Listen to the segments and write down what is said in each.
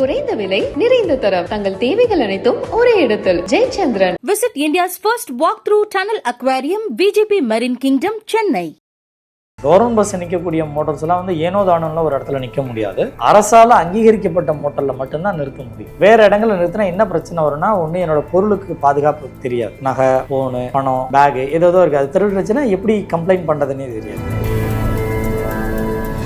குறைந்த விலை நிறைந்த தரம். தங்கள் தேவைகள் அனைத்தும் ஒரே இடத்தில். Jayachandran. Visit India's first walk-through tunnel aquarium, VGP Marine Kingdom, Chennai. Government bus நிற்கக்கூடிய மோட்டார்ஸ் எல்லாம் வந்து ஏனோ தானோல ஒரு இடத்துல நிற்க முடியாது. அரசால அங்கீகரிக்கப்பட்ட மோட்டர்ல மட்டும்தான் நிறுத்த முடியும். வேற இடங்கள்ல நிறுத்தினா என்ன பிரச்சனை வரும்னா ஒண்ணு என்னோட பொருளுக்கு பாதுகாப்பு தெரியாது. நகை போனு பணம் பேகு ஏதோ இருக்கு. அது திருடுச்சுன்னா எப்படி கம்ப்ளைண்ட் பண்றதுன்னே தெரியாது.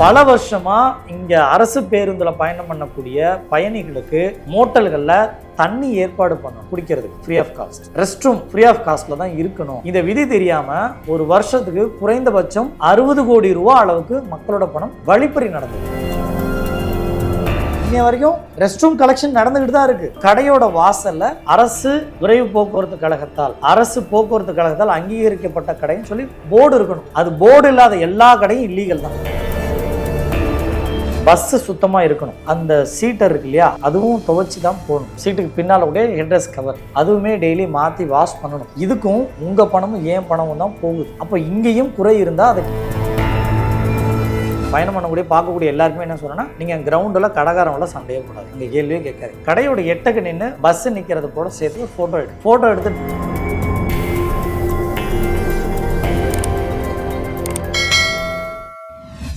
பல வருஷமா இங்க அரசு பேருந்துல பயணம் பண்ணக்கூடிய பயணிகளுக்கு மோட்டல்கள்ல தண்ணி ஏற்பாடு பண்ணணும் குடிக்கிறதுக்கு free of cost rest room free of காஸ்ட்ல தான் இருக்கணும். இந்த விதி தெரியாம ஒரு வருஷத்துக்கு குறைந்தபட்சம் அறுபது கோடி ரூபா அளவுக்கு மக்களோட பணம் வழிப்பறி நடந்தது. இன்னைய வரைக்கும் ரெஸ்ட் ரூம் கலெக்ஷன் நடந்துகிட்டு தான் இருக்கு. கடையோட வாசல்ல அரசு விரைவு போக்குவரத்து கழகத்தால் அரசு போக்குவரத்து கழகத்தால் அங்கீகரிக்கப்பட்ட கடைன்னு சொல்லி போர்டு இருக்கணும். அது போர்டு இல்லாத எல்லா கடையும் இல்லீகல் தான். பஸ்ஸு சுத்தமாக இருக்கணும். அந்த சீட்டர் இருக்கு இல்லையா அதுவும் துவைச்சி தான் போகணும் சீட்டுக்கு பின்னால் கூட ஹெட்ரஸ் கவர் அதுவுமே டெய்லி மாற்றி வாஷ் பண்ணணும். இதுக்கும் உங்கள் பணமும் ஏன் பணமும் தான் போகுது. அப்போ இங்கேயும் குறை இருந்தால் அதுக்கு பயணம் பண்ணக்கூடிய பார்க்கக்கூடிய எல்லாருக்குமே என்ன சொல்றேன்னா நீங்க கிரவுண்டில் கடைக்காரங்கள சண்டையே கூடாது இந்த கேள்வியும் கேட்காது கடையோட எட்டக்கு நின்று பஸ் நிற்கிறது கூட சேர்த்து ஃபோட்டோ எடு ஃபோட்டோ எடுத்து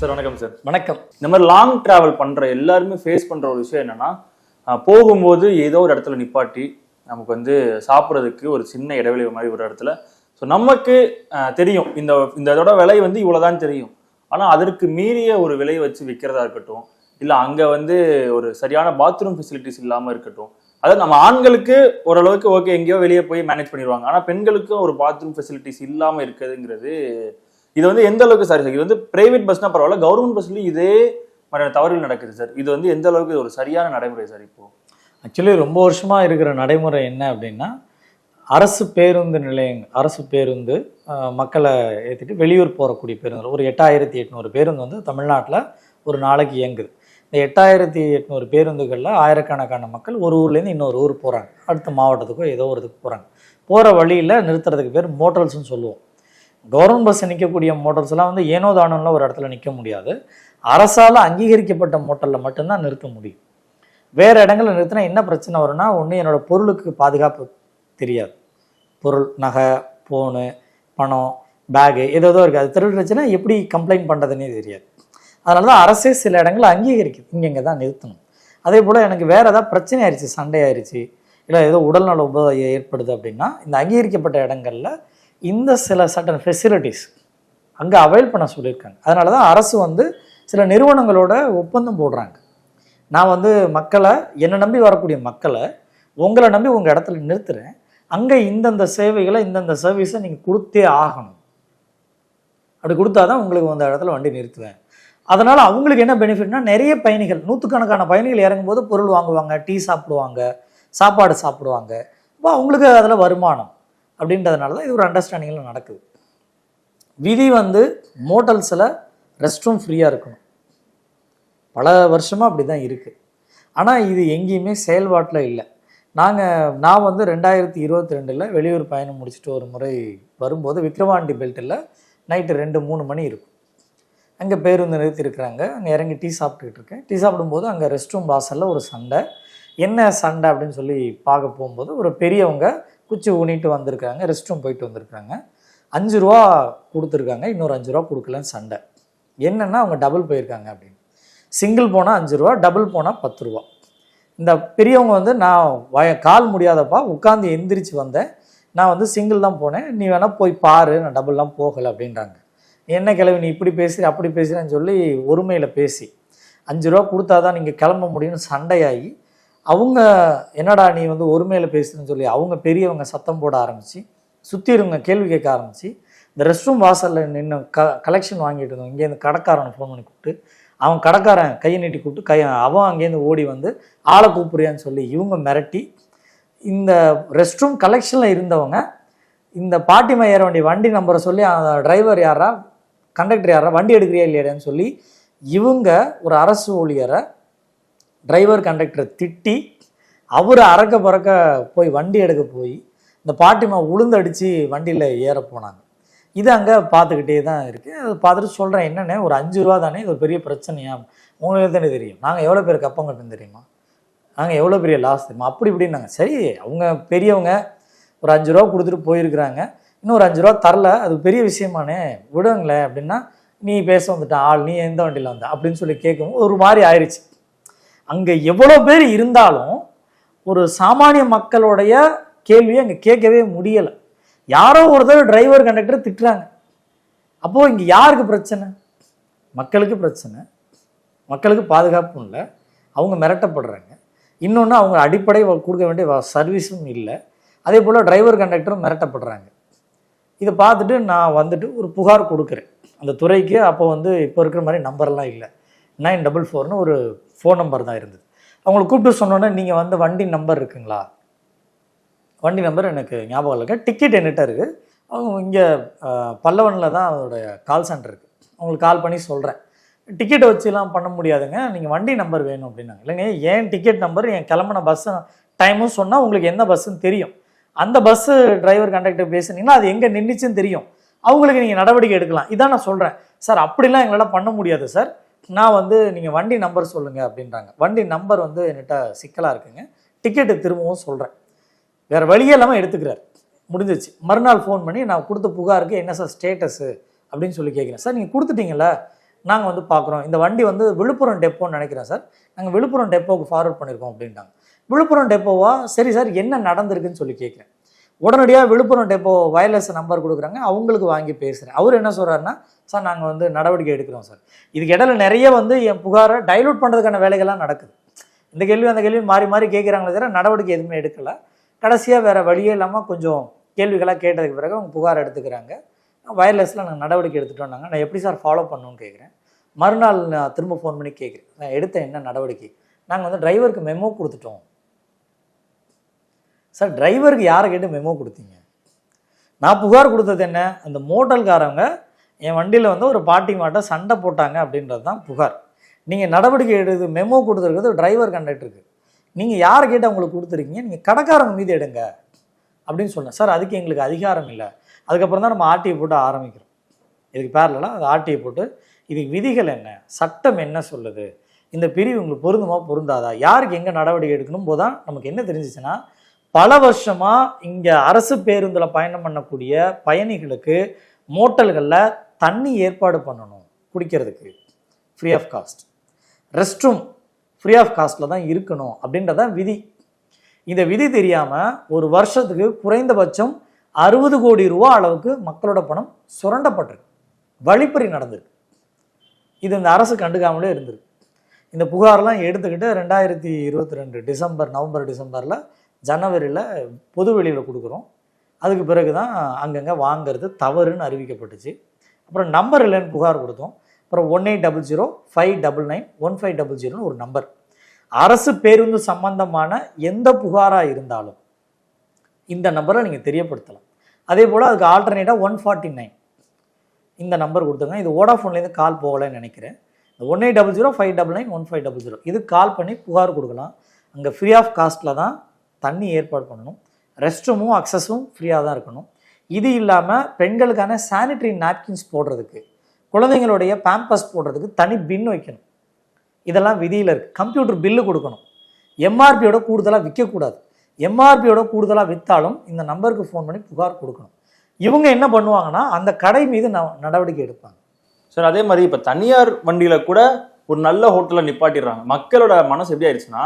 சார் வணக்கம் சார். வணக்கம். இந்த மாதிரி லாங் டிராவல் பண்ற எல்லாருமே ஃபேஸ் பண்ற ஒரு விஷயம் என்னன்னா போகும்போது ஏதோ ஒரு இடத்துல நிப்பாட்டி நமக்கு வந்து சாப்பிட்றதுக்கு ஒரு சின்ன இடைவெளி மாதிரி ஒரு இடத்துல. ஸோ நமக்கு தெரியும். இந்த இந்த இதோட விலை வந்து இவ்வளவுதான் தெரியும். ஆனா அதற்கு மீறிய ஒரு விலை வச்சு விற்கிறதா இருக்கட்டும் இல்ல அங்க வந்து ஒரு சரியான பாத்ரூம் ஃபெசிலிட்டிஸ் இல்லாம இருக்கட்டும் அதாவது நம்ம ஆண்களுக்கு ஓரளவுக்கு ஓகே எங்கேயோ வெளியே போய் மேனேஜ் பண்ணிடுவாங்க. ஆனா பெண்களுக்கும் ஒரு பாத்ரூம் ஃபெசிலிட்டிஸ் இல்லாம இருக்குதுங்கிறது இது வந்து எந்த அளவுக்கு சாரி சார்? இது வந்து பிரைவேட் பஸ்னா பரவாயில்ல கவர்மெண்ட் பஸ்லயும் இதே மாதிரியான தவறுகள் நடக்குது சார். இது வந்து எந்த அளவுக்கு ஒரு சரியான நடைமுறை சார் இப்போ? ஆக்சுவலி ரொம்ப வருஷமா இருக்கிற நடைமுறை என்ன அப்படின்னா அரசு பேருந்து நிலையங்கள் அரசு பேருந்து மக்களை ஏற்றிட்டு வெளியூர் போகக்கூடிய பேருந்து ஒரு எட்டாயிரத்தி எட்நூறு பேருந்து வந்து தமிழ்நாட்டில் ஒரு நாளைக்கு இயங்குது. இந்த எட்டாயிரத்தி எட்நூறு பேருந்துகளில் ஆயிரக்கணக்கான மக்கள் ஒரு ஊர்லேருந்து இன்னொரு ஊர் போகிறாங்க அடுத்த மாவட்டத்துக்கோ ஏதோ ஒரு இதுக்கு போகிறாங்க போகிற வழியில் நிறுத்துறதுக்கு பேர் மோட்டல்ஸ்னு சொல்லுவோம். கவர்மெண்ட் பஸ் நிற்கக்கூடிய மோட்டர்ஸ்லாம் வந்து ஏனோ தானோல ஒரு இடத்துல நிற்க முடியாது. அரசால் அங்கீகரிக்கப்பட்ட மோட்டலில் மட்டும்தான் நிறுத்த முடியும். வேறு இடங்களில் நிறுத்தினா என்ன பிரச்சனை வரும்னா ஒன்று என்னோட பொருளுக்கு பாதுகாப்பு தெரியாது. பொருள் நகை ஃபோனு பணம் பேகு ஏதோ இருக்குது அது திருடுச்சுன்னா எப்படி கம்ப்ளைண்ட் பண்ணுறதுன்னே தெரியாது. அதனால தான் அரசே சில இடங்களை அங்கீகரிக்குது. இங்கே இங்கே தான் நிறுத்தணும். அதே போல் எனக்கு வேறு ஏதாவது பிரச்சனை ஆயிடுச்சு சண்டை ஆயிடுச்சு இல்லை ஏதோ உடல்நல உபாதை ஏற்படுது அப்படின்னா இந்த அங்கீகரிக்கப்பட்ட இடங்களில் இந்த சில சட்டன் ஃபெசிலிட்டிஸ் அங்கே அவைல் பண்ண சொல்லியிருக்காங்க. அதனால தான் அரசு வந்து சில நிறுவனங்களோட ஒப்பந்தம் போடுறாங்க. நான் வந்து மக்களை என்னை நம்பி வரக்கூடிய மக்களை உங்களை நம்பி உங்கள் இடத்துல நிறுத்துகிறேன் அங்கே இந்தந்த சேவைகளை இந்தந்த சர்வீஸை நீங்கள் கொடுத்தே ஆகணும். அப்படி கொடுத்தா தான் உங்களுக்கு அந்த இடத்துல வண்டி நிறுத்துவேன். அதனால் அவங்களுக்கு என்ன பெனிஃபிட்னா நிறைய பயணிகள் நூற்றுக்கணக்கான பயணிகள் இறங்கும்போது பொருள் வாங்குவாங்க டீ சாப்பிடுவாங்க சாப்பாடு சாப்பிடுவாங்க. அப்போ அவங்களுக்கு அதில் வருமானம். அப்படின்றதுனால தான் இது ஒரு அண்டர்ஸ்டாண்டிங்கில் நடக்குது. விதி வந்து மோட்டல்ஸில் ரெஸ்ட் ரூம் ஃப்ரீயாக இருக்கணும். பல வருஷமாக அப்படி தான் இருக்குது ஆனால் இது எங்கேயுமே செயல்பாட்டில் இல்லை. நாங்கள் நான் வந்து ரெண்டாயிரத்தி இருபத்தி ரெண்டில் வெளியூர் பயணம் முடிச்சுட்டு ஒரு முறை வரும்போது விக்ரவாண்டி பெல்ட்டில் நைட்டு ரெண்டு மூணு மணி இருக்கும். அங்கே பேருந்து நிறுத்தியிருக்கிறாங்க. அங்கே இறங்கி டீ சாப்பிட்டுக்கிட்டு இருக்கேன். டீ சாப்பிடும்போது அங்கே ரெஸ்ட் ரூம் வாசலில் ஒரு சண்டை. என்ன சண்டை அப்படின்னு சொல்லி பார்க்க போகும்போது ஒரு பெரியவங்க குச்சி ஊனிட்டு வந்திருக்காங்க ரெஸ்ட் ரூம் போயிட்டு வந்திருக்காங்க அஞ்சு ரூபா கொடுத்துருக்காங்க இன்னொரு அஞ்சு ரூபா கொடுக்கலன்னு சண்டை. என்னென்னா அவங்க டபுள் போயிருக்காங்க அப்படின்னு. சிங்கிள் போனால் அஞ்சு ரூபா டபுள் போனால் பத்து ரூபா. இந்த பெரியவங்க வந்து நான் வய கால் முடியாதப்பா உட்காந்து எந்திரிச்சு வந்தேன். நான் வந்து சிங்கிள் தான் போனேன். நீ வேணால் போய் பாரு நான் டபுள்லாம் போகலை அப்படின்றாங்க. என்ன கிளவி நீ இப்படி பேசுகிற அப்படி பேசுகிறேன்னு சொல்லி ஒருமையில் பேசி அஞ்சு ரூபா கொடுத்தா தான் நீங்கள் கிளம்ப முடியும்னு சண்டையாகி அவங்க என்னடா நீ வந்து ஒருமையில் பேசுறேன்னு சொல்லி அவங்க பெரியவங்க சத்தம் போட ஆரம்பித்து சுற்றி இருங்க கேள்வி கேட்க ஆரம்பித்து இந்த ரெஸ்ட் ரூம் வாசலில் நின்று க கலெக்ஷன் வாங்கிட்டு இருந்தோம் இங்கேருந்து கடைக்காரனை ஃபோன் பண்ணி கூப்பிட்டு அவன் கடைக்காரன் கையை நீட்டி கூப்பிட்டு கை அவன் அங்கேருந்து ஓடி வந்து ஆளை கூப்பிடுறியான்னு சொல்லி இவங்க மிரட்டி இந்த ரெஸ்ட் ரூம் கலெக்ஷனில் இருந்தவங்க இந்த பாட்டிமா ஏற வேண்டிய வண்டி நம்பரை சொல்லி அந்த டிரைவர் யாரா கண்டக்டர் யாரா வண்டி எடுக்கிறியா இல்லையான்னு சொல்லி இவங்க ஒரு அரசு ஊழியரை டிரைவர் கண்டக்டரை திட்டி அவர் அறக்க பறக்க போய் வண்டி எடுக்க போய் இந்த பாட்டிமா உளுந்தடித்து வண்டியில் ஏற போனாங்க. இது அங்கே பார்த்துக்கிட்டே தான் இருக்குது அதை பார்த்துட்டு சொல்கிறேன் என்னென்ன ஒரு அஞ்சு ரூபா தானே இது ஒரு பெரிய பிரச்சனையா? உங்களுக்கு தானே தெரியும். நாங்கள் எவ்வளோ பேர் கப்பம் கட்டணும் தெரியுமா? நாங்கள் எவ்வளோ பெரிய லாஸ் தெரியுமா? அப்படி இப்படின்னாங்க. சரி அவங்க பெரியவங்க ஒரு அஞ்சு ரூபா கொடுத்துட்டு போயிருக்கிறாங்க. இன்னும் ஒரு அஞ்சு ரூபா தரல. அது பெரிய விஷயமானே விடுங்களேன் அப்படின்னா நீ பேச வந்துட்ட ஆள் நீ எந்த வண்டியில் வந்த? அப்படின்னு சொல்லி கேட்கும்போது ஒரு மாதிரி ஆயிடுச்சு அங்கே எவ்வளோ பேர் இருந்தாலும் ஒரு சாமானிய மக்களுடைய கேள்வியை அங்கே கேட்கவே முடியலை. யாரோ ஒருத்தர் டிரைவர் கண்டக்டர் திட்டுறாங்க. அப்போது இங்கே யாருக்கு பிரச்சனை? மக்களுக்கு பிரச்சனை. மக்களுக்கு பாதுகாப்பும் இல்லை. அவங்க மிரட்டப்படுறாங்க. இன்னொன்று அவங்க அடிப்படை கொடுக்க வேண்டிய சர்வீஸும் இல்லை. அதே போல் டிரைவர் கண்டக்டரும் மிரட்டப்படுறாங்க. இதை பார்த்துட்டு நான் வந்துட்டு ஒரு புகார் கொடுக்குறேன். அந்த துறைக்கு அப்போ வந்து இப்போ இருக்கிற மாதிரி நம்பர்லாம் இல்லை. நைன் டபுள் ஃபோர்னு ஒரு ஃபோன் நம்பர் தான் இருந்தது. அவங்களை கூப்பிட்டு சொன்னோன்னே நீங்கள் வந்து வண்டி நம்பர் இருக்குங்களா? வண்டி நம்பர் எனக்கு ஞாபகம் இல்லைங்க டிக்கெட் என்கிட்ட இருக்குது அவங்க இங்கே பல்லவனில் தான் அதோடைய கால் சென்டர் இருக்குது அவங்களுக்கு கால் பண்ணி சொல்கிறேன் டிக்கெட்டை வச்சுலாம் பண்ண முடியாதுங்க. நீங்கள் வண்டி நம்பர் வேணும் அப்படின்னாங்க. இல்லைங்க ஏன் டிக்கெட் நம்பர்? என் கிளம்புன பஸ்ஸு டைமும் சொன்னால் உங்களுக்கு எந்த பஸ்ஸுன்னு தெரியும். அந்த பஸ்ஸு டிரைவர் கண்டக்டர் பேசுனீங்கன்னா அது எங்கே நின்றுச்சுன்னு தெரியும். அவங்களுக்கு நீங்கள் நடவடிக்கை எடுக்கலாம். இதான் நான் சொல்கிறேன் சார் அப்படிலாம் எங்களால் பண்ண முடியாது சார். நான் வந்து நீங்கள் வண்டி நம்பர் சொல்லுங்கள் அப்படின்றாங்க. வண்டி நம்பர் வந்து என்கிட்ட சிக்கலாக இருக்குங்க. டிக்கெட்டு திரும்பவும் சொல்கிறேன் வேறு வழியே இல்லாமல் எடுத்துக்கிறார். முடிஞ்சிச்சு. மறுநாள் ஃபோன் பண்ணி நான் கொடுத்த புகாருக்கு என்ன சார் ஸ்டேட்டஸு அப்படின்னு சொல்லி கேட்குறேன். சார் நீங்கள் கொடுத்துட்டீங்கள நாங்கள் வந்து பார்க்குறோம் இந்த வண்டி வந்து விழுப்புரம் டெப்போன்னு நினைக்கிறேன் சார் நாங்கள் விழுப்புரம் டெப்போக்கு ஃபார்வர்ட் பண்ணியிருக்கோம் அப்படின்ட்டாங்க விழுப்புரம் டெப்போவா சரி சார் என்ன நடந்திருக்குன்னு சொல்லி கேட்குறேன். உடனடியாக விழுப்புரம் டெப்போ வயர்லெஸ் நம்பர் கொடுக்குறாங்க. அவங்களுக்கு வாங்கி பேசுகிறேன் அவர் என்ன சொல்கிறாருன்னா சார் நாங்கள் வந்து நடவடிக்கை எடுக்கிறோம் சார். இதுக்கு இடையில நிறைய வந்து என் புகாரை டைலூட் பண்ணுறதுக்கான வேலைகள்லாம் நடக்குது. இந்த கேள்வி அந்த கேள்வி மாறி மாறி கேட்குறாங்களே தவிர நடவடிக்கை எதுவுமே எடுக்கலை. கடைசியாக வேறு வழியே இல்லாமல் கொஞ்சம் கேள்விகளாக கேட்டதுக்கு பிறகு அவங்க புகார் எடுத்துக்கிறாங்க. வயர்லெஸில் நாங்கள் நடவடிக்கை எடுத்துட்டோம்னாங்க நான் எப்படி சார் ஃபாலோ பண்ணணும்னு கேட்குறேன் மறுநாள் நான் திரும்ப ஃபோன் பண்ணி கேட்குறேன் நான் எடுத்த என்ன நடவடிக்கை? நாங்கள் வந்து டிரைவருக்கு மெமோ கொடுத்துட்டோம். சார் டிரைவருக்கு யாரை கேட்டு மெமோ கொடுத்தீங்க? நான் புகார் கொடுத்தது என்ன? அந்த மோட்டல்காரங்க என் வண்டியில் வந்து ஒரு பாட்டி மாட்டை சண்டை போட்டாங்க அப்படின்றது தான் புகார். நீங்கள் நடவடிக்கை எடுத்து மெமோ கொடுத்துருக்கிறது டிரைவர் கண்டக்டருக்கு நீங்கள் யாரை கேட்டு அவங்களுக்கு கொடுத்துருக்கீங்க? நீங்கள் கடைக்காரங்க மீது எடுங்க அப்படின்னு சொன்னேன். சார் அதுக்கு எங்களுக்கு அதிகாரம் இல்லை. அதுக்கப்புறம் தான் நம்ம ஆர்டிஐ போட்டு ஆரம்பிக்கிறோம். இதுக்கு பேரலாம் அது ஆர்டிஐ போட்டு இதுக்கு விதிகள் என்ன? சட்டம் என்ன சொல்லுது? இந்த பிரிவு உங்களுக்கு பொருந்துமா பொருந்தாதா? யாருக்கு எங்கே நடவடிக்கை எடுக்கணும் போதான் நமக்கு என்ன தெரிஞ்சிச்சுன்னா பல வருஷமாக இங்கே அரசு பேருந்தில் பயணம் பண்ணக்கூடிய பயணிகளுக்கு மோட்டல்களில் தண்ணி ஏற்பாடு பண்ணணும் குடிக்கிறதுக்கு. Free of cost rest room free of காஸ்ட்டில் தான் இருக்கணும் அப்படின்றதான் விதி. இந்த விதி தெரியாமல் ஒரு வருஷத்துக்கு குறைந்தபட்சம் அறுபது கோடி ரூபா அளவுக்கு மக்களோட பணம் சுரண்டப்பட்டிருக்கு. வழிப்பறி நடந்திருக்கு. இது இந்த அரசு கண்டுக்காமலே இருந்திருக்கு. இந்த புகார்லாம் எடுத்துக்கிட்டு ரெண்டாயிரத்தி இருபத்தி ரெண்டு டிசம்பர் நவம்பர் டிசம்பரில் ஜனவரியில் பொது வெளியில் கொடுக்குறோம். அதுக்கு பிறகு தான் அங்கங்கே வாங்கிறது தவறுன்னு அறிவிக்கப்பட்டுச்சு. அப்புறம் நம்பர் இல்லைன்னு புகார் கொடுத்தோம். அப்புறம் one eight double zero five double nine one five double ஜீரோன்னு ஒரு நம்பர் அரசு பேருந்து சம்பந்தமான எந்த புகாராக இருந்தாலும் இந்த நம்பரை நீங்கள் தெரியப்படுத்தலாம். அதே போல் அதுக்கு ஆல்டர்னேட்டாக ஒன் ஃபார்ட்டி நைன் இந்த நம்பர் கொடுத்துங்க இது வோடாஃபோன்லேருந்து கால் போகலைன்னு நினைக்கிறேன். இந்த one eight double zero five double nine one five double zero. இது கால் பண்ணி புகார் கொடுக்கலாம். அங்கே ஃப்ரீ ஆஃப் காஸ்ட்டில் தான் தண்ணி ஏற்பாடு பண்ணணும். ரெஸ்ட் ரூமும் அக்சஸும் ஃப்ரீயாக தான் இருக்கணும். இது இல்லாமல் பெண்களுக்கான சானிட்டரி நாப்கின்ஸ் போடுறதுக்கு குழந்தைங்களுடைய பேம்பஸ் போடுறதுக்கு தனி பின் வைக்கணும். இதெல்லாம் விதியில் இருக்குது கம்ப்யூட்டர் பில்லு கொடுக்கணும். எம்ஆர்பியோட கூடுதலாக விற்கக்கூடாது எம்ஆர்பியோட கூடுதலாக விற்றாலும் இந்த நம்பருக்கு ஃபோன் பண்ணி புகார் கொடுக்கணும். இவங்க என்ன பண்ணுவாங்கன்னா அந்த கடை மீது ந- நடவடிக்கை எடுப்பாங்க. சார் அதே மாதிரி இப்போ தனியார் வண்டியில் கூட ஒரு நல்ல ஹோட்டலில் நிப்பாட்டிடுறாங்க. மக்களோட மனசு எப்படி ஆயிடுச்சுன்னா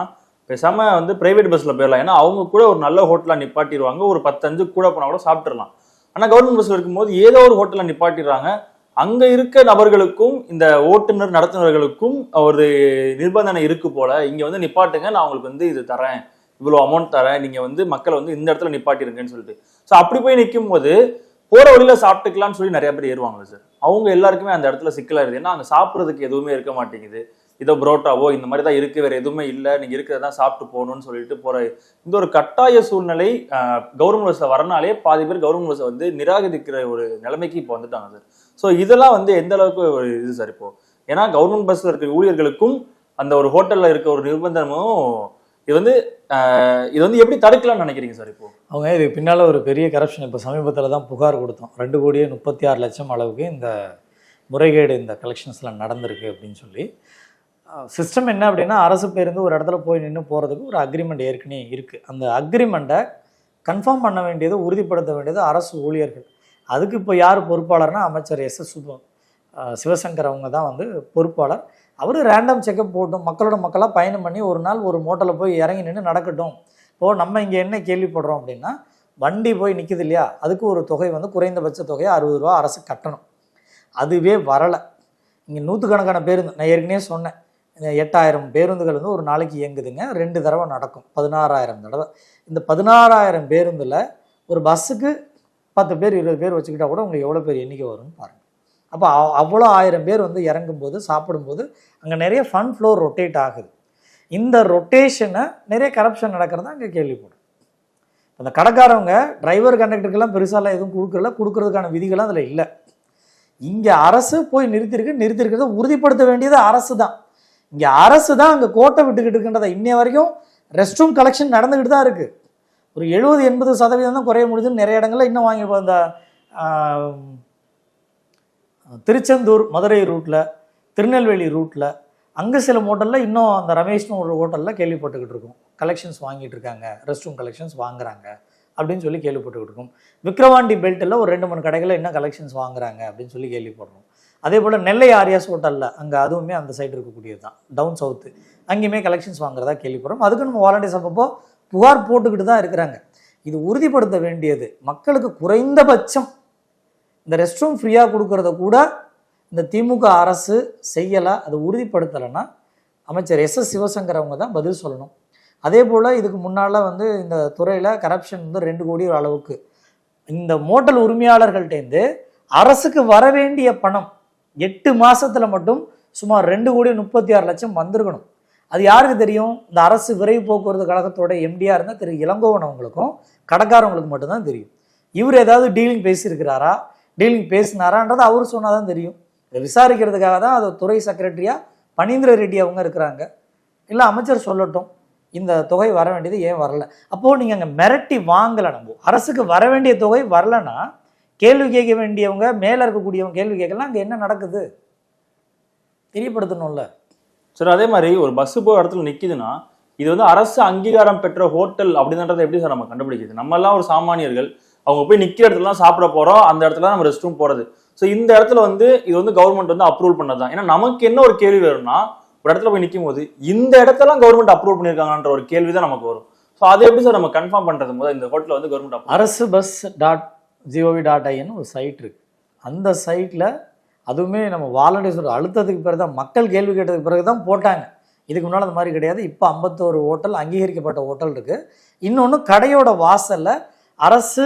பேசாம வந்து பிரைவேட் பஸ்ல போயிடலாம். ஏன்னா அவங்க கூட ஒரு நல்ல ஹோட்டலா நிப்பாட்டிடுவாங்க. ஒரு பத்தஞ்சு கூட போனா கூட சாப்பிட்டுறலாம் ஆனா கவர்மெண்ட் பஸ்ல இருக்கும்போது ஏதோ ஒரு ஹோட்டலில் நிப்பாட்டிடுறாங்க. அங்க இருக்க நபர்களுக்கும் இந்த ஓட்டுநர் நடத்துனர்களுக்கும் ஒரு நிர்பந்தனை இருக்கு போல. இங்க வந்து நிப்பாட்டுங்க நான் உங்களுக்கு வந்து இது தரேன். இவ்வளவு அமௌண்ட் தரேன். நீங்க வந்து மக்களை வந்து இந்த இடத்துல நிப்பாட்டிருங்கன்னு சொல்லிட்டு. ஸோ அப்படி போய் நிற்கும் போது போற வழியில சாப்பிட்டுக்கலாம்னு சொல்லி நிறைய பேர் ஏறுவாங்க சார் அவங்க எல்லாருக்குமே அந்த இடத்துல சிக்கலா இருக்குது. ஏன்னா அங்க சாப்பிட்றதுக்கு எதுவுமே இருக்க மாட்டேங்குது. இதோ புரோட்டாவோ இந்த மாதிரி தான் இருக்கு வேற எதுவுமே இல்லை நீங்க இருக்கிறதா சாப்பிட்டு போகணும்னு சொல்லிட்டு போற இந்த ஒரு கட்டாய சூழ்நிலை கவர்மெண்ட் பஸ்ஸில் வரனாலே பாதி பேர் கவர்மெண்ட் பஸ்ஸை வந்து நிராகரிக்கிற ஒரு நிலைமைக்கு இப்போ வந்துட்டாங்க சார். ஸோ இதெல்லாம் வந்து எந்த அளவுக்கு ஒரு இது சார் இப்போ? ஏன்னா கவர்மெண்ட் பஸ்ஸில் இருக்கிற ஊழியர்களுக்கும் அந்த ஒரு ஹோட்டலில் இருக்க ஒரு நிர்பந்தமும் இது வந்து இது வந்து எப்படி தடுக்கலாம்னு நினைக்கிறீங்க சார் இப்போ? அவங்க இதுக்கு பின்னால் ஒரு பெரிய கரப்ஷன் இப்போ சமீபத்தில் தான் புகார் கொடுத்தோம். ரெண்டு கோடியே முப்பத்தி ஆறு லட்சம் அளவுக்கு இந்த முறைகேடு இந்த கலெக்ஷன்ஸில் நடந்திருக்கு அப்படின்னு சொல்லி. சிஸ்டம் என்ன அப்படின்னா அரசு பேருந்து ஒரு இடத்துல போய் நின்று போகிறதுக்கு ஒரு அக்ரிமெண்ட் ஏற்கனவே இருக்குது அந்த அக்ரிமெண்ட்டை கன்ஃபார்ம் பண்ண வேண்டியது உறுதிப்படுத்த வேண்டியது அரசு ஊழியர்கள். அதுக்கு இப்போ யார் பொறுப்பாளர்னா அமைச்சர் எஸ் எஸ் சுப சிவசங்கர் அவங்க தான் வந்து பொறுப்பாளர். அவர் ரேண்டம் செக்கப் போட்டும் மக்களோட மக்களாக பயணம் பண்ணி ஒரு நாள் ஒரு மோட்டலில் போய் இறங்கி நின்று நடக்கட்டும். இப்போ நம்ம இங்கே என்ன கேள்விப்படுறோம் அப்படின்னா வண்டி போய் நிற்குது இல்லையா? அதுக்கு ஒரு தொகை வந்து குறைந்தபட்ச தொகையை அறுபது ரூபா அரசு கட்டணும். அதுவே வரலை. இங்கே நூற்றுக்கணக்கான பேருந்து நான் ஏற்கனவே சொன்னேன். எட்டாயிரம் பேருந்துகள் வந்து ஒரு நாளைக்கு இயங்குதுங்க. ரெண்டு தடவை நடக்கும். பதினாறாயிரம் தடவை. இந்த பதினாறாயிரம் பேருந்தில் ஒரு பஸ்ஸுக்கு பத்து பேர் இருபது பேர் வச்சுக்கிட்டா கூட உங்களுக்கு எவ்வளோ பேர் எண்ணிக்கை வரும்னு பாருங்கள் அப்போ அவ்வளோ ஆயிரம் பேர் வந்து இறங்கும்போது சாப்பிடும்போது அங்கே நிறைய ஃபன் ஃப்ளோர் ரொட்டேட் ஆகுது. இந்த ரொட்டேஷனை நிறைய கரப்ஷன் நடக்கிறதா அங்கே கேள்விப்படும். அந்த கடைக்காரவங்க டிரைவர் கண்டக்டருக்கெல்லாம் பெருசாலாம் எதுவும் கொடுக்கல கொடுக்கறதுக்கான விதிகளும் அதில் இல்லை. இங்கே அரசு போய் நிறுத்தியிருக்கு நிறுத்தியிருக்கிறத உறுதிப்படுத்த வேண்டியது அரசு தான் இங்கே அரசு தான் அங்கே கோட்டை விட்டுக்கிட்டு இருக்கின்றதை இன்னைய வரைக்கும் ரெஸ்ட் ரூம் கலெக்ஷன் நடந்துக்கிட்டு தான் இருக்குது ஒரு எழுபது எண்பது சதவீதம் தான் குறைய முடியுதுன்னு நிறைய இடங்கள்ல இன்னும் வாங்கி இந்த திருச்செந்தூர் மதுரை ரூட்டில் திருநெல்வேலி ரூட்டில் அங்கே சில ஹோட்டலில் இன்னும் அந்த ரமேஷ்னு ஒரு ஹோட்டலில் கேள்விப்பட்டுக்கிட்டு இருக்கோம். கலெக்ஷன்ஸ் வாங்கிட்டு இருக்காங்க ரெஸ்ட் ரூம் கலெக்ஷன்ஸ் வாங்குறாங்க அப்படின்னு சொல்லி கேள்விப்பட்டுக்கிட்டு இருக்கோம். விக்ரவாண்டி பெல்ட்டில் ஒரு ரெண்டு மூணு கடைகளில் என்ன கலெக்ஷன்ஸ் வாங்குறாங்க அப்படின்னு சொல்லி கேள்விப்படுறோம். அதே போல் நெல்லை ஆரியாஸ் ஹோட்டலில் அங்கே அதுவுமே அந்த சைடு இருக்கக்கூடியது தான் டவுன் சவுத்து அங்கேயுமே கலெக்ஷன்ஸ் வாங்குறதா கேள்விப்படுறோம். அதுக்கு நம்ம வாலண்டியர்ஸ் அப்பப்போ புகார் போட்டுக்கிட்டு தான் இருக்கிறாங்க. இது உறுதிப்படுத்த வேண்டியது. மக்களுக்கு குறைந்தபட்சம் இந்த ரெஸ்ட் ரூம் ஃப்ரீயாக கொடுக்கறத கூட இந்த திமுக அரசு செய்யலை அதை உறுதிப்படுத்தலைன்னா அமைச்சர் எஸ் எஸ் சிவசங்கர் அவங்க தான் பதில் சொல்லணும். அதே போல் இதுக்கு முன்னால் வந்து இந்த துறையில் கரப்ஷன் வந்து ரெண்டு கோடி அளவுக்கு. இந்த மோட்டல் உரிமையாளர்கள்ட்டேருந்து அரசுக்கு வர வேண்டிய பணம் எட்டு மாசத்துல மட்டும் சுமார் ரெண்டு கோடி முப்பத்தி ஆறு லட்சம் வந்திருக்கணும். அது யாருக்கு தெரியும்? இந்த அரசு விரைவு போக்குவரத்து கழகத்தோட எம்டியா இருந்தால் திரு இளங்கோவன் அவங்களுக்கும் கடைக்காரவங்களுக்கு மட்டும்தான் தெரியும். இவர் ஏதாவது டீலிங் பேசியிருக்கிறாரா? டீலிங் பேசினாரான்றது அவர் சொன்னாதான் தெரியும். இதை விசாரிக்கிறதுக்காக தான் அது துறை செக்ரட்டரியா பனீந்திர ரெட்டி அவங்க இருக்கிறாங்க. இல்லை அமைச்சர் சொல்லட்டும். இந்த தொகை வர வேண்டியது ஏன் வரல? அப்போது நீங்கள் அங்கே மிரட்டி வாங்கலை நம்ம. அரசுக்கு வர வேண்டிய தொகை வரலன்னா கேள்வி கேட்க வேண்டியவங்க மேலே இருக்கக்கூடியவங்க கேள்வி கேட்கலாம் அங்கே என்ன நடக்குது? தெரியப்படுத்தணும்ல. சார் அதே மாதிரி ஒரு பஸ் போய் இடத்துல நிக்குதுன்னா இது வந்து அரசு அங்கீகாரம் பெற்ற ஹோட்டல் அப்படின்றத எப்படி சார் நம்ம கண்டுபிடிக்குது நம்ம எல்லாம் ஒரு சாமானியர்கள். அவங்க போய் நிக்கிற இடத்துலலாம் சாப்பிட போறோம். அந்த இடத்துல நம்ம ரெஸ்ட் ரூம் போறது. ஸோ இந்த இடத்துல வந்து இது வந்து கவர்மெண்ட் வந்து அப்ரூவல் பண்ணது தான் ஏன்னா நமக்கு என்ன ஒரு கேள்வி வரும்னா ஒரு இடத்துல போய் நிற்கும் போது இந்த இடத்தெல்லாம் கவர்மெண்ட் அப்ரூவல் பண்ணியிருக்காங்கன்ற ஒரு கேள்வி தான் நமக்கு வரும். ஸோ அதை எப்படி சார் நம்ம கன்ஃபார்ம் பண்றது போது இந்த ஹோட்டல் வந்து கவர்மெண்ட் அரசு பஸ் டாட் ஜிஓவி டாட் ஐன்னு ஒரு சைட் இருக்குது அந்த சைட்டில் அதுவுமே நம்ம வாலண்டியர்ஸ் அழுத்தத்துக்கு பிறகு தான் மக்கள் கேள்வி கேட்டதுக்கு பிறகு தான் போட்டாங்க. இதுக்கு முன்னால் அந்த மாதிரி கிடையாது. இப்போ ஐம்பத்தோரு ஹோட்டல் அங்கீகரிக்கப்பட்ட ஹோட்டல் இருக்குது இன்னொன்று கடையோட வாசலில் அரசு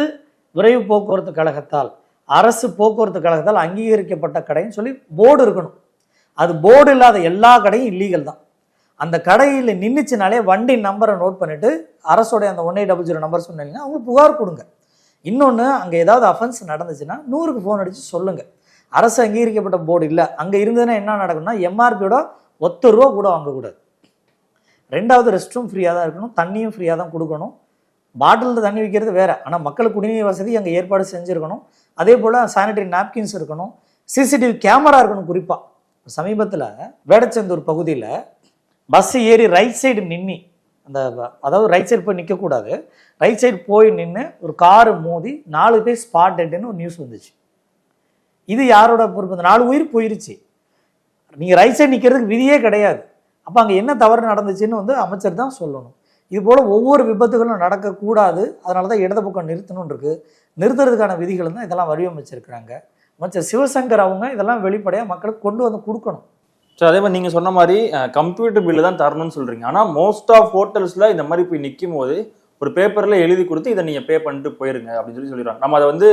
விரைவு போக்குவரத்து கழகத்தால் அரசு போக்குவரத்து கழகத்தால் அங்கீகரிக்கப்பட்ட கடைன்னு சொல்லி போர்டு இருக்கணும். அது போர்டு இல்லாத எல்லா கடையும் இல்லீகல் தான். அந்த கடையில் நின்றுச்சுனாலே வண்டி நம்பரை நோட் பண்ணிவிட்டு அரசோடைய அந்த one eight double zero number சொன்னீங்கன்னா அவங்க புகார் கொடுங்க. இன்னொன்று அங்கே ஏதாவது அஃபென்ஸ் நடந்துச்சுன்னா நூறுக்கு ஃபோன் அடித்து சொல்லுங்கள் அரசு அங்கீகரிக்கப்பட்ட போர்டு இல்லை. அங்கே இருந்ததுன்னா என்ன நடக்கும்னா எம்ஆர்பியோட ஒத்த ரூபா கூட வாங்கக்கூடாது. ரெண்டாவது ரெஸ்ட் ரூம் ஃப்ரீயாக தான் இருக்கணும். தண்ணியும் ஃப்ரீயாக தான் கொடுக்கணும். பாட்டிலில் தண்ணி வைக்கிறது வேறு. ஆனால் மக்களுக்கு குடிநீர் வசதி அங்கே ஏற்பாடு செஞ்சுருக்கணும். அதே போல் சானிடரி நாப்கின்ஸ் இருக்கணும். சிசிடிவி கேமரா இருக்கணும் குறிப்பாக சமீபத்தில் வேடச்சந்தூர் பகுதியில் பஸ் ஏறி ரைட் சைடு நின்னி. அந்த அதாவது ரைட் சைடு போய் நிற்கக்கூடாது ரைட் சைடு போய் நின்று ஒரு காரு மோதி நாலு பேர் ஸ்பாட் டெட்டுன்னு ஒரு நியூஸ் வந்துச்சு. இது யாரோட பொறுப்பு? இந்த நாலு உயிர் போயிருச்சு. நீங்கள் ரைட் சைடு நிற்கிறதுக்கு விதியே கிடையாது. அப்போ அங்கே என்ன தவறு நடந்துச்சுன்னு வந்து அமைச்சர் தான் சொல்லணும். இது போல் ஒவ்வொரு விபத்துகளும் நடக்கக்கூடாது. அதனால தான் இடது பக்கம் நிறுத்தணும்னு இருக்கு. நிறுத்துறதுக்கான விதிகள் தான் இதெல்லாம் வடிவமைச்சிருக்கிறாங்க. அமைச்சர் சிவசங்கர் அவங்க இதெல்லாம் வெளிப்படையாக மக்களுக்கு கொண்டு வந்து கொடுக்கணும். ஸோ அதே மாதிரி நீங்கள் சொன்ன மாதிரி கம்ப்யூட்டர் பில்லு தான் தரணும்னு சொல்கிறீங்க ஆனால் மோஸ்ட் ஆஃப் ஹோட்டல்ஸில் இந்த மாதிரி போய் நிற்கும் போது ஒரு பேப்பரில் எழுதி கொடுத்து இதை நீங்கள் பே பண்ணிட்டு போயிருங்க அப்படின்னு சொல்லி சொல்லிடுறாங்க நம்ம அதை வந்து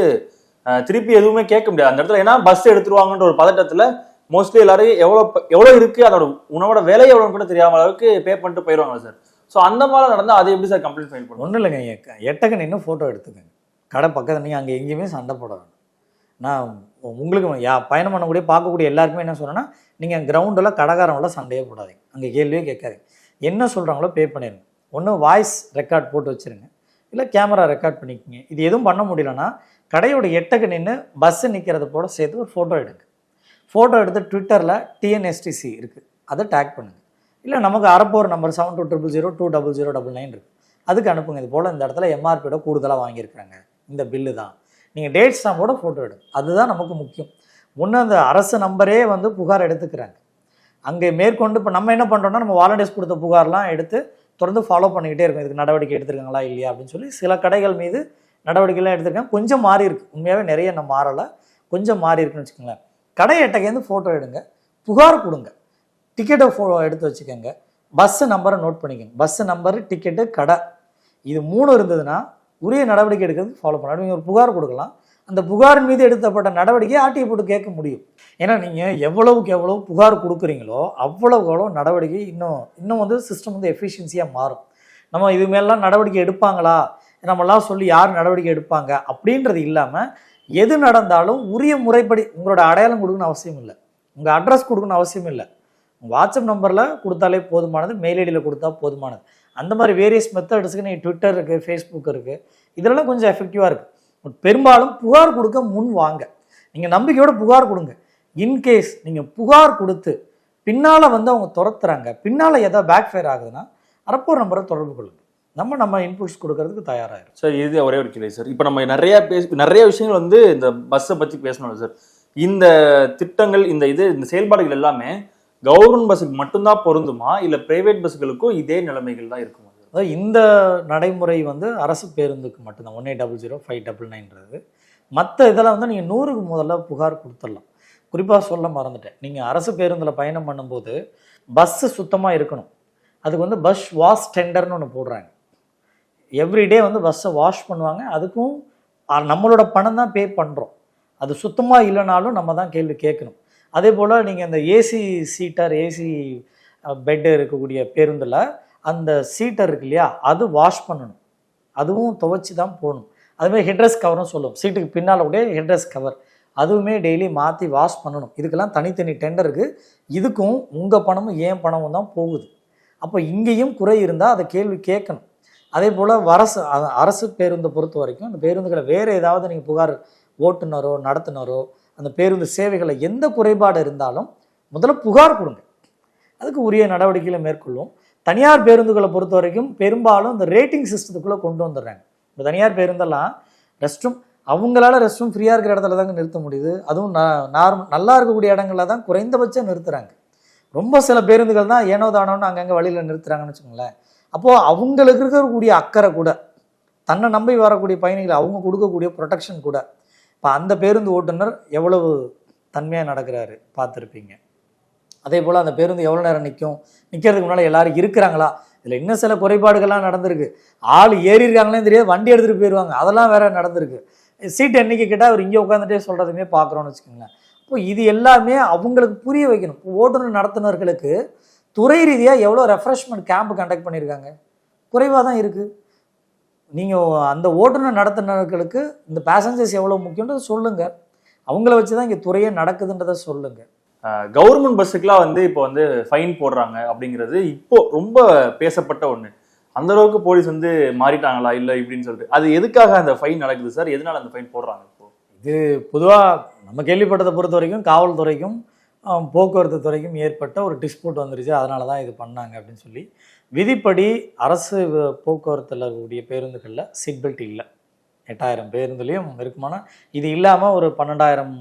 திருப்பி எதுவுமே கேட்க முடியாது. அந்த இடத்துல ஏன்னா பஸ் எடுத்துருவாங்கன்ற ஒரு பதட்டத்தில் மோஸ்ட்லி எல்லாரும் எவ்வளோ எவ்வளோ இருக்குது அதோட உணவோட விலை எவ்வளோன்னு கூட தெரியாம அளவுக்கு பே பண்ணிட்டு போயிடுவாங்க சார் ஸோ அந்த மாதிரி நடந்தால் அதை எப்படி சார் கம்ப்ளைண்ட் ஃபைல் பண்ணுவோம் ஒன்றும் இல்லைங்க எ- எட்டக்க நின்று ஃபோட்டோ எடுத்துக்கங்க. கடை பக்கத்தில் நீங்கள் அங்கே எங்கேயுமே சண்டை போட வேணும் நான் உங்களுக்கு யா பயணம் பண்ணக்கூடிய பார்க்கக்கூடிய எல்லாருக்குமே என்ன சொல்கிறேன்னா நீங்கள் கிரவுண்டில் கடைக்காரங்கள சண்டையே போடாதீங்க. அங்கே கேள்வியே கேட்காதீங்க. என்ன சொல்கிறாங்களோ பே பண்ணிடுங்க ஒன்று வாய்ஸ் ரெக்கார்ட் போட்டு வச்சுருங்க. இல்லை கேமரா ரெக்கார்ட் பண்ணிக்கோங்க. இது எதுவும் பண்ண முடியலன்னா கடையோட எட்டக்கு நின்று பஸ்ஸு நிற்கிறது போல சேர்த்து ஒரு ஃபோட்டோ எடுங்க. ஃபோட்டோ எடுத்து ட்விட்டரில் டிஎன்எஸ்டிசி இருக்குது அதை டேக் பண்ணுங்கள் இல்லை நமக்கு Arappor number seven two triple zero two double zero double nine இருக்குது அதுக்கு அனுப்புங்க. இது போல் இந்த இடத்துல எம்ஆர்பியோட கூடுதலாக வாங்கியிருக்கிறாங்க. இந்த பில்லு தான். நீங்கள் டேட் ஸ்டாம்போட ஃபோட்டோ எடுங்க அதுதான் நமக்கு முக்கியம். ஒன்று அந்த அரசு நம்பரே வந்து புகார் எடுத்துக்கிறாங்க. அங்கே மேற்கொண்டு இப்போ நம்ம என்ன பண்ணுறோம்னா நம்ம வாலண்டியர்ஸ் கொடுத்த புகார்லாம் எடுத்து தொடர்ந்து ஃபாலோ பண்ணிக்கிட்டே இருக்கும். இதுக்கு நடவடிக்கை எடுத்திருக்காங்களா இல்லையா அப்படின்னு சொல்லி சில கடைகள் மீது நடவடிக்கைலாம் எடுத்திருக்காங்க. கொஞ்சம் மாறி இருக்கு. உண்மையாகவே நிறைய நம்ம மாறலை. கொஞ்சம் மாறி இருக்குன்னு வச்சுக்கோங்களேன். கடை எட்டக்கேருந்து ஃபோட்டோ எடுங்க. புகார் கொடுங்க. டிக்கெட்டை ஃபோ எடுத்து வச்சுக்கோங்க. பஸ்ஸு நம்பரை நோட் பண்ணிக்கோங்க. பஸ்ஸு நம்பரு டிக்கெட்டு கடை. இது மூணு இருந்ததுன்னா உரிய நடவடிக்கை எடுக்கிறது ஃபாலோ பண்ண நீங்கள் ஒரு புகார் கொடுக்கலாம். அந்த புகாரின் மீது எடுத்தப்பட்ட நடவடிக்கையை ஆர்டிஐ போட்டு கேட்க முடியும். ஏன்னா நீங்கள் எவ்வளவுக்கு எவ்வளோ புகார் கொடுக்குறீங்களோ அவ்வளவுக்கு எவ்வளோ நடவடிக்கை இன்னும் இன்னும் வந்து சிஸ்டம் வந்து எஃபிஷியன்சியாக மாறும். நம்ம இது மேலாம் நடவடிக்கை எடுப்பாங்களா? நம்மளாம் சொல்லி யார் நடவடிக்கை எடுப்பாங்க? அப்படின்றது இல்லாமல் எது நடந்தாலும் உரிய முறைப்படி உங்களோட அடையாளம் கொடுக்கணும் அவசியம் இல்லை. உங்கள் அட்ரஸ் கொடுக்கணும் அவசியம் இல்லை. வாட்ஸ்அப் நம்பரில் கொடுத்தாலே போதுமானது மெயில் ஐடியில் கொடுத்தா போதுமானது. அந்த மாதிரி வேரியஸ் மெத்தட்ஸுக்கு நீங்கள் ட்விட்டர் இருக்குது ஃபேஸ்புக் இருக்குது இதெல்லாம் கொஞ்சம் எஃபெக்டிவாக இருக்குது பட் பெரும்பாலும் புகார் கொடுக்க முன் வாங்க. நீங்கள் நம்பிக்கையோட புகார் கொடுங்க. இன்கேஸ் நீங்கள் புகார் கொடுத்து பின்னால் வந்து அவங்க துரத்துறாங்க பின்னால் எதாவது பேக் ஃபேர் ஆகுதுன்னா அரப்போர் நம்பரை தொடர்பு கொள்ளுங்க. நம்ம நம்ம இன்புட்ஸ் கொடுக்கறதுக்கு தயாராகிரும் சார் இது ஒரே ஒரு கேள்வி சார். இப்போ நம்ம நிறைய பேச நிறைய விஷயங்கள் வந்து இந்த பஸ்ஸை பற்றி பேசணும் சார். இந்த திட்டங்கள் இந்த இது இந்த செயல்பாடுகள் எல்லாமே கவர்மெண்ட் பஸ்ஸுக்கு மட்டும்தான் பொருந்துமா? இல்லை பிரைவேட் பஸ்ஸுகளுக்கும் இதே நிலைமைகள் தான் இருக்குமா? அதாவது இந்த நடைமுறை வந்து அரசு பேருந்துக்கு மட்டும்தான். One eight double zero five double நைன்றது மற்ற இதெல்லாம் வந்து நீங்கள் நூறுக்கு முதல்ல புகார் கொடுத்துடலாம். குறிப்பாக சொல்ல மறந்துட்டேன். நீங்கள் அரசு பேருந்தில் பயணம் பண்ணும்போது பஸ்ஸு சுத்தமாக இருக்கணும். அதுக்கு வந்து பஸ் வாஷ் டெண்டர்னு ஒன்று போடுறாங்க. எவ்ரிடே வந்து பஸ்ஸை வாஷ் பண்ணுவாங்க. அதுக்கும் நம்மளோட பணம் தான் பே பண்ணுறோம் அது சுத்தமாக இல்லைனாலும் நம்ம தான் கேள்வி கேட்கணும். அதே போல் நீங்கள் அந்த ஏசி சீட்டர் ஏசி பெட்டு இருக்கக்கூடிய பேருந்தில் அந்த சீட்டர் இருக்கு இல்லையா அது வாஷ் பண்ணணும். அதுவும் துவைச்சி தான் போகணும் அதுமாதிரி ஹெட்ரஸ் கவரும் சொல்லும் சீட்டுக்கு பின்னால் கூட ஹெட்ரஸ் கவர் அதுவுமே டெய்லி மாற்றி வாஷ் பண்ணணும். இதுக்கெல்லாம் தனித்தனி டெண்டர் இருக்குது இதுக்கும் உங்கள் பணமும் ஏன் பணமும் தான் போகுது. அப்போ இங்கேயும் குறை இருந்தால் அதை கேள்வி கேட்கணும். அதே போல் அரசு அரசு பேருந்தை பொறுத்த வரைக்கும் அந்த பேருந்துகளை வேறு ஏதாவது நீங்கள் புகார் ஓட்டுநரோ நடத்துனரோ அந்த பேருந்து சேவைகளை எந்த குறைபாடு இருந்தாலும் முதல்ல புகார் கொடுங்க. அதுக்கு உரிய நடவடிக்கைகளை மேற்கொள்ளும் தனியார் பேருந்துகளை பொறுத்த வரைக்கும் பெரும்பாலும் இந்த ரேட்டிங் சிஸ்டத்துக்குள்ளே கொண்டு வந்துடுறாங்க. இப்போ தனியார் பேருந்தெல்லாம் ரெஸ்ட் ரூம் அவங்களால ரெஸ்ட் ரூம் ஃப்ரீயாக இருக்கிற இடத்துல தாங்க நிறுத்த முடியுது. அதுவும் நார்மல் நல்லா இருக்கக்கூடிய இடங்களில் தான் குறைந்தபட்சம் நிறுத்துறாங்க. ரொம்ப சில பேருந்துகள் தான் ஏனோ தானோன்னு அங்கங்கே வழியில் நிறுத்துறாங்கன்னு வச்சுக்கோங்களேன். அப்போது அவங்களுக்கு இருக்கக்கூடிய அக்கறை கூட தன்னை நம்பி வரக்கூடிய பயணிகள் அவங்க கொடுக்கக்கூடிய ப்ரொடெக்ஷன் கூட இப்போ அந்த பேருந்து ஓட்டுநர் எவ்வளவு தன்மையாக நடக்கிறாரு பார்த்துருப்பீங்க. அதே போல் அந்த பேருந்து எவ்வளோ நேரம் நிற்கும் நிற்கிறதுக்கு முன்னால் எல்லாரும் இருக்கிறாங்களா? இதில் இன்னும் சில குறைபாடுகள்லாம் நடந்திருக்கு. ஆள் ஏறி தெரியாது வண்டி எடுத்துகிட்டு போயிடுவாங்க அதெல்லாம் வேற நடந்திருக்கு. சீட் எண்ணிக்கை கேட்டால் அவர் இங்கே உட்காந்துட்டே சொல்கிறதுமே பார்க்குறோன்னு வச்சுக்கோங்களேன். இப்போ இது எல்லாமே அவங்களுக்கு புரிய வைக்கணும். ஓட்டுநர் நடத்துனர்களுக்கு துறை ரீதியாக எவ்வளோ ரெஃப்ரெஷ்மெண்ட் கேம்ப் கண்டக்ட் பண்ணியிருக்காங்க? குறைவாக தான் இருக்குது நீங்கள் அந்த ஓட்டுநர் நடத்துனர்களுக்கு இந்த பேசஞ்சர்ஸ் எவ்வளோ முக்கியன்றது சொல்லுங்கள் அவங்கள வச்சு தான் இங்கே துறையே நடக்குதுன்றதை சொல்லுங்கள் கவர்மெண்ட் பஸ்ஸுக்குலாம் வந்து இப்போ வந்து ஃபைன் போடுறாங்க அப்படிங்கிறது இப்போ ரொம்ப பேசப்பட்ட ஒண்ணு. அந்த அளவுக்கு போலீஸ் வந்து மாறிட்டாங்களா இல்ல இப்படின்னு சொல்லிட்டு. அது எதுக்காக அந்த ஃபைன் நடக்குது சார்? எதனால அந்த ஃபைன் போடுறாங்க இப்போ? இது பொதுவாக நம்ம கேள்விப்பட்டதை பொறுத்த வரைக்கும் காவல்துறைக்கும் போக்குவரத்து துறைக்கும் ஏற்பட்ட ஒரு டிஸ்பியூட் வந்துருச்சு. அதனால தான் இது பண்ணாங்க அப்படின்னு சொல்லி. விதிப்படி அரசு போக்குவரத்தில் இருக்கக்கூடிய பேருந்துகளில் சீட் பெல்ட் இல்லை. எட்டாயிரம் பேருந்துலேயும் இருக்குமானா இது இல்லாமல் ஒரு பன்னெண்டாயிரம்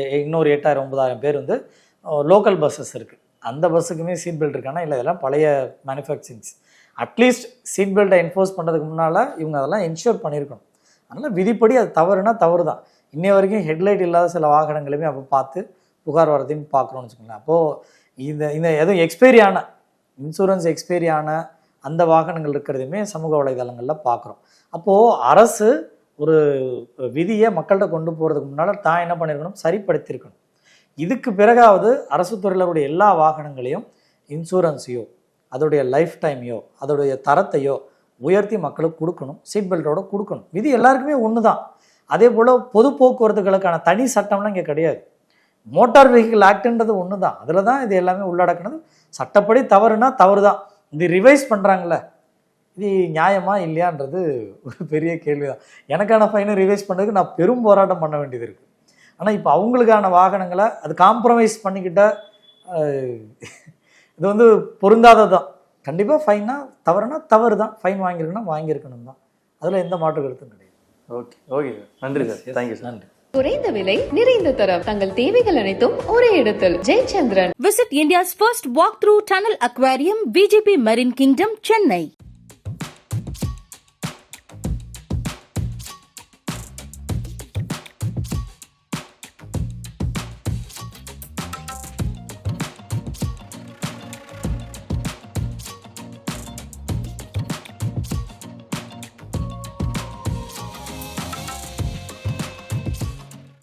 எ- இன்னொரு எட்டாயிரம் ஒன்பதாயிரம் பேர் வந்து லோக்கல் பஸ்ஸஸ் இருக்குது அந்த பஸ்ஸுக்குமே சீட் பெல்ட் இருக்கானா இல்லை இதெல்லாம் பழைய மேனுஃபேக்சரிங்ஸ் அட்லீஸ்ட் சீட் பெல்ட்டை என்ஃபோர்ஸ் பண்ணுறதுக்கு முன்னால் இவங்க அதெல்லாம் என்ஷூர் பண்ணியிருக்கணும் அதனால் விதிப்படி அது தவறுனா தவறு தான் இன்னை வரைக்கும் ஹெட்லைட் இல்லாத சில வாகனங்களுமே அப்போ பார்த்து புகார் வரதையும் பார்க்குறோம்னு வச்சுக்கோங்களேன். அப்போது இந்த இந்த எதுவும் எக்ஸ்பைரி ஆன இன்சூரன்ஸ் எக்ஸ்பைரி ஆன அந்த வாகனங்கள் இருக்கிறதையுமே சமூக வலைதளங்களில் பார்க்குறோம். அப்போது அரசு ஒரு விதியை மக்கள்கிட்ட கொண்டு போகிறதுக்கு முன்னால் தான் என்ன பண்ணியிருக்கணும் சரிப்படுத்தியிருக்கணும் இதுக்கு பிறகாவது அரசு துறையிலருடைய எல்லா வாகனங்களையும் இன்சூரன்ஸையோ அதோடைய லைஃப் டைமையோ அதோடைய தரத்தையோ உயர்த்தி மக்களுக்கு கொடுக்கணும். சீட் பெல்ட்டோட கொடுக்கணும். விதி எல்லாருக்குமே ஒன்று தான் அதே போல் பொது போக்குவரத்துகளுக்கான தனி சட்டம்லாம் இங்கே கிடையாது. மோட்டார் வெஹிக்கிள் ஆக்ட்ன்றது ஒன்று தான் அதில் தான் இது எல்லாமே உள்ளடக்கினது. சட்டப்படி தவறுனா தவறு தான் இது ரிவைஸ் பண்ணுறாங்கல்ல இது நியாயமா இல்லையான்றது ஒரு பெரிய கேள்வி தான் எனக்கான ஃபைனை ரிவைஸ் பண்ணுறதுக்கு நான் பெரும் போராட்டம் பண்ண வேண்டியது இருக்குது ஆனால் இப்போ அவங்களுக்கான வாகனங்களை அது காம்ப்ரமைஸ் பண்ணிக்கிட்ட இது வந்து பொருந்தாததான் கண்டிப்பாக ஃபைன்னா தவறுனா தவறு தான் ஃபைன் வாங்கியிருக்கணும் வாங்கியிருக்கணும் தான் அதில் எந்த மாற்று கருத்தும் கிடையாது. Okay okay sir. நன்றி சார் தேங்க்யூ சார் நன்றி. குறைந்த விலை நிறைந்த தரம் தங்கள் தேவைகள் அனைத்தும் ஒரே இடத்தில் Jayachandran visit India's first walk through tunnel aquarium VGP Marine Kingdom Chennai